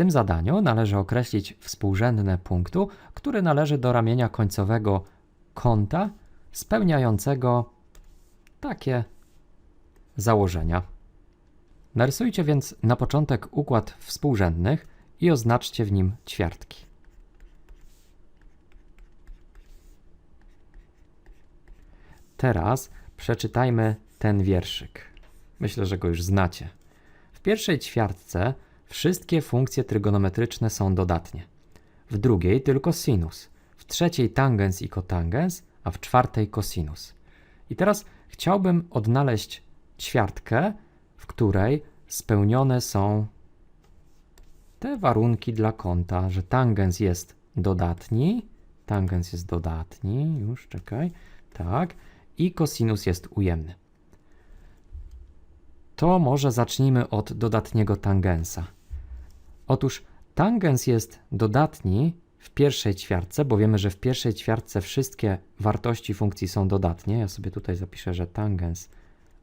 tym zadaniu należy określić współrzędne punktu, który należy do ramienia końcowego kąta spełniającego takie założenia. Narysujcie więc na początek układ współrzędnych i oznaczcie w nim ćwiartki. Teraz przeczytajmy ten wierszyk. Myślę, że go już znacie. W pierwszej ćwiartce wszystkie funkcje trygonometryczne są dodatnie. W drugiej tylko sinus. W trzeciej tangens i kotangens, a w czwartej kosinus. I teraz chciałbym odnaleźć ćwiartkę, w której spełnione są te warunki dla kąta, że tangens jest dodatni, tangens jest dodatni, już czekaj, tak, i kosinus jest ujemny. To może zacznijmy od dodatniego tangensa. Otóż tangens jest dodatni w pierwszej ćwiartce, bo wiemy, że w pierwszej ćwiartce wszystkie wartości funkcji są dodatnie. Ja sobie tutaj zapiszę, że tangens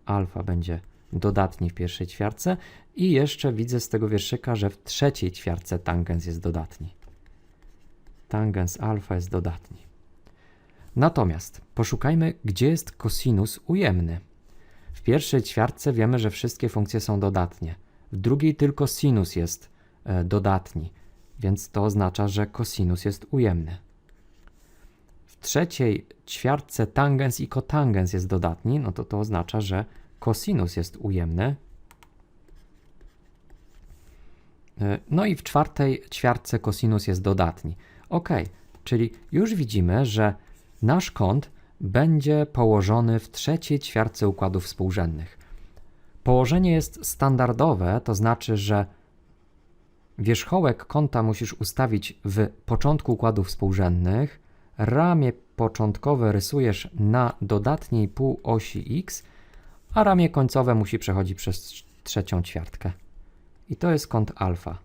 alfa będzie dodatni w pierwszej ćwiartce i jeszcze widzę z tego wierszyka, że w trzeciej ćwiartce tangens jest dodatni. Tangens alfa jest dodatni. Natomiast poszukajmy, gdzie jest kosinus ujemny. W pierwszej ćwiartce wiemy, że wszystkie funkcje są dodatnie. W drugiej tylko sinus jest dodatni, więc to oznacza, że kosinus jest ujemny. W trzeciej ćwiartce tangens i kotangens jest dodatni, no to to oznacza, że kosinus jest ujemny. E, no i w czwartej ćwiartce kosinus jest dodatni. Ok, czyli już widzimy, że nasz kąt będzie położony w trzeciej ćwiartce układów współrzędnych. Położenie jest standardowe, to znaczy, że wierzchołek kąta musisz ustawić w początku układów współrzędnych, ramię początkowe rysujesz na dodatniej półosi x, a ramię końcowe musi przechodzić przez trzecią ćwiartkę. I to jest kąt alfa.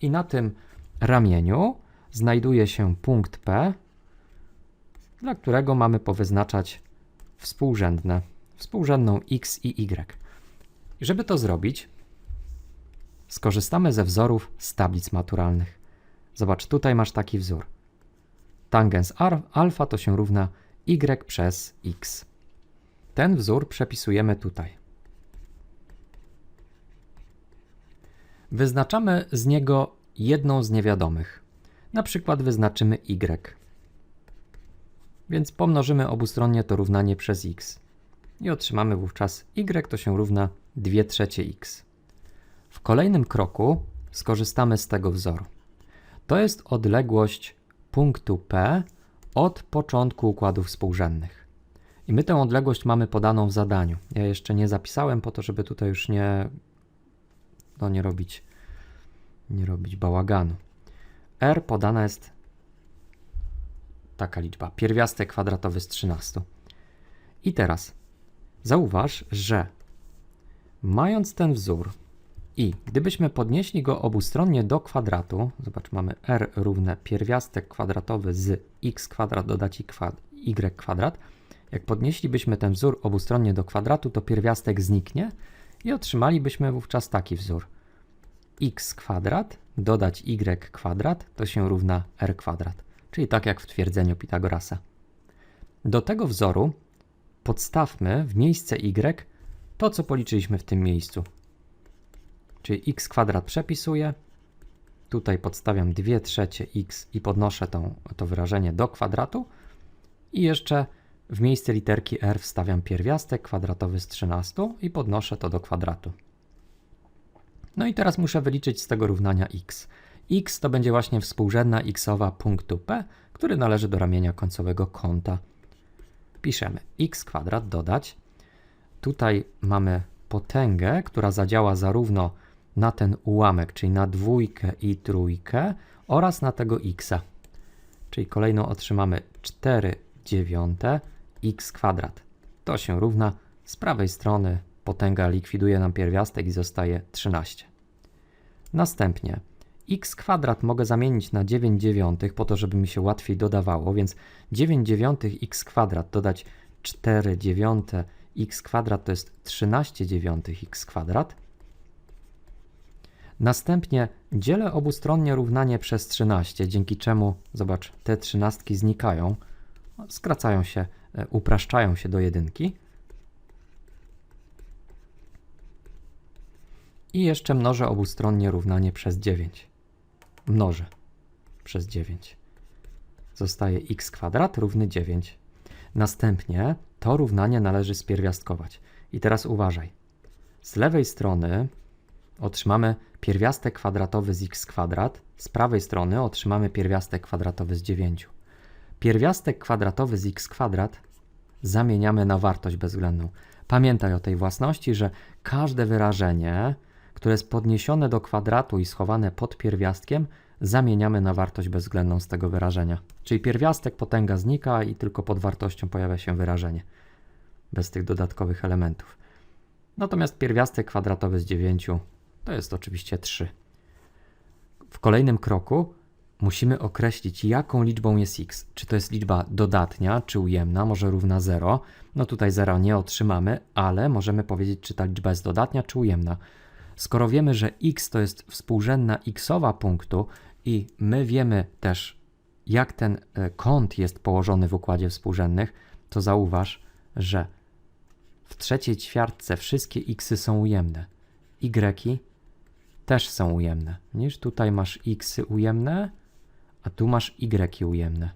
I na tym ramieniu znajduje się punkt P, dla którego mamy powyznaczać współrzędne, współrzędną x i y. Żeby to zrobić, skorzystamy ze wzorów z tablic maturalnych. Zobacz, tutaj masz taki wzór. Tangens alfa to się równa y przez x. Ten wzór przepisujemy tutaj. Wyznaczamy z niego jedną z niewiadomych. Na przykład wyznaczymy y. Więc pomnożymy obustronnie to równanie przez x. I otrzymamy wówczas y to się równa 2 trzecie x. W kolejnym kroku skorzystamy z tego wzoru. To jest odległość punktu P od początku układów współrzędnych. I my tę odległość mamy podaną w zadaniu. Ja jeszcze nie zapisałem po to, żeby tutaj już nie, no nie robić, nie robić bałaganu. R podana jest taka liczba, pierwiastek kwadratowy z 13. I teraz zauważ, że mając ten wzór i gdybyśmy podnieśli go obustronnie do kwadratu, zobacz, mamy r równe pierwiastek kwadratowy z x kwadrat dodać y kwadrat, jak podnieślibyśmy ten wzór obustronnie do kwadratu, to pierwiastek zniknie i otrzymalibyśmy wówczas taki wzór. x kwadrat dodać y kwadrat to się równa r kwadrat, czyli tak jak w twierdzeniu Pitagorasa. Do tego wzoru podstawmy w miejsce y to, co policzyliśmy w tym miejscu. Czyli x kwadrat przepisuję, tutaj podstawiam 2 trzecie x i podnoszę tą, to wyrażenie do kwadratu i jeszcze w miejsce literki r wstawiam pierwiastek kwadratowy z 13 i podnoszę to do kwadratu. No i teraz muszę wyliczyć z tego równania x. x to będzie właśnie współrzędna xowa punktu P, który należy do ramienia końcowego kąta. Piszemy x kwadrat dodać. Tutaj mamy potęgę, która zadziała zarówno na ten ułamek, czyli na dwójkę i trójkę oraz na tego x. Czyli kolejną otrzymamy 4 dziewiąte x kwadrat. To się równa z prawej strony potęga likwiduje nam pierwiastek i zostaje 13. Następnie x kwadrat mogę zamienić na 9 dziewiątych po to, żeby mi się łatwiej dodawało, więc 9 dziewiątych x kwadrat dodać 4 dziewiąte x kwadrat to jest 13 dziewiątych x kwadrat. Następnie dzielę obustronnie równanie przez 13, dzięki czemu, zobacz, te trzynastki znikają, skracają się, e, upraszczają się do jedynki. I jeszcze mnożę obustronnie równanie przez 9. Mnożę przez 9. Zostaje x kwadrat równy 9. Następnie to równanie należy spierwiastkować. I teraz uważaj. Z lewej strony otrzymamy pierwiastek kwadratowy z x kwadrat, z prawej strony otrzymamy pierwiastek kwadratowy z 9. Pierwiastek kwadratowy z x kwadrat zamieniamy na wartość bezwzględną. Pamiętaj o tej własności, że każde wyrażenie, które jest podniesione do kwadratu i schowane pod pierwiastkiem, zamieniamy na wartość bezwzględną z tego wyrażenia. Czyli pierwiastek potęga znika i tylko pod wartością pojawia się wyrażenie, bez tych dodatkowych elementów. Natomiast pierwiastek kwadratowy z 9 to jest oczywiście 3. W kolejnym kroku musimy określić, jaką liczbą jest x. Czy to jest liczba dodatnia, czy ujemna, może równa 0. No tutaj 0 nie otrzymamy, ale możemy powiedzieć, czy ta liczba jest dodatnia, czy ujemna. Skoro wiemy, że x to jest współrzędna xowa punktu i my wiemy też, jak ten e, kąt jest położony w układzie współrzędnych, to zauważ, że w trzeciej ćwiartce wszystkie xy są ujemne. Y też są ujemne. Widzisz, tutaj masz xy ujemne, a tu masz y ujemne.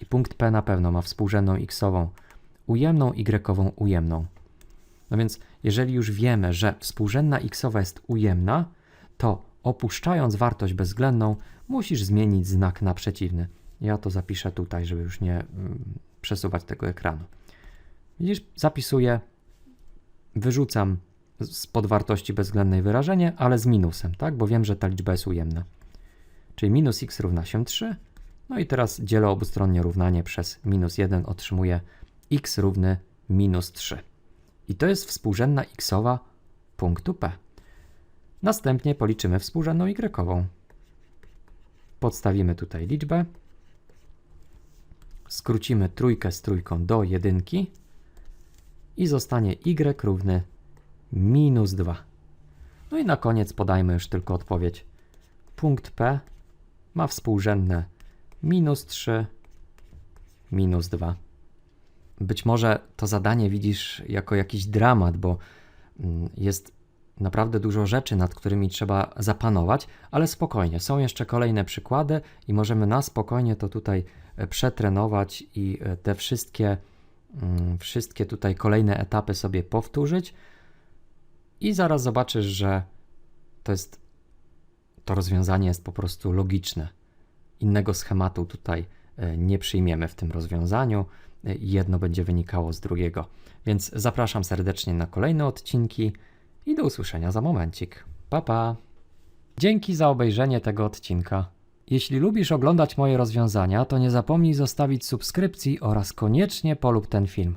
I punkt P na pewno ma współrzędną xową ujemną, y ujemną. No więc jeżeli już wiemy, że współrzędna xowa jest ujemna, to opuszczając wartość bezwzględną, musisz zmienić znak na przeciwny. Ja to zapiszę tutaj, żeby już nie mm, przesuwać tego ekranu. Widzisz, zapisuję, wyrzucam spod wartości bezwzględnej wyrażenie, ale z minusem, tak? Bo wiem, że ta liczba jest ujemna. Czyli minus x równa się 3. No i teraz dzielę obustronnie równanie przez minus 1, otrzymuję x równy minus 3. I to jest współrzędna xowa punktu P. Następnie policzymy współrzędną y. Podstawimy tutaj liczbę. Skrócimy trójkę z trójką do jedynki i zostanie y równy minus 2. No i na koniec podajmy już tylko odpowiedź. Punkt P ma współrzędne minus 3, minus 2. Być może to zadanie widzisz jako jakiś dramat, bo mm, jest naprawdę dużo rzeczy, nad którymi trzeba zapanować, ale spokojnie, są jeszcze kolejne przykłady i możemy na spokojnie to tutaj e, przetrenować i e, te wszystkie, mm, wszystkie tutaj kolejne etapy sobie powtórzyć. I zaraz zobaczysz, że to jest to rozwiązanie jest po prostu logiczne. Innego schematu tutaj e, nie przyjmiemy w tym rozwiązaniu. Jedno będzie wynikało z drugiego. Więc zapraszam serdecznie na kolejne odcinki i do usłyszenia za momencik. Pa pa! Dzięki za obejrzenie tego odcinka. Jeśli lubisz oglądać moje rozwiązania, to nie zapomnij zostawić subskrypcji oraz koniecznie polub ten film.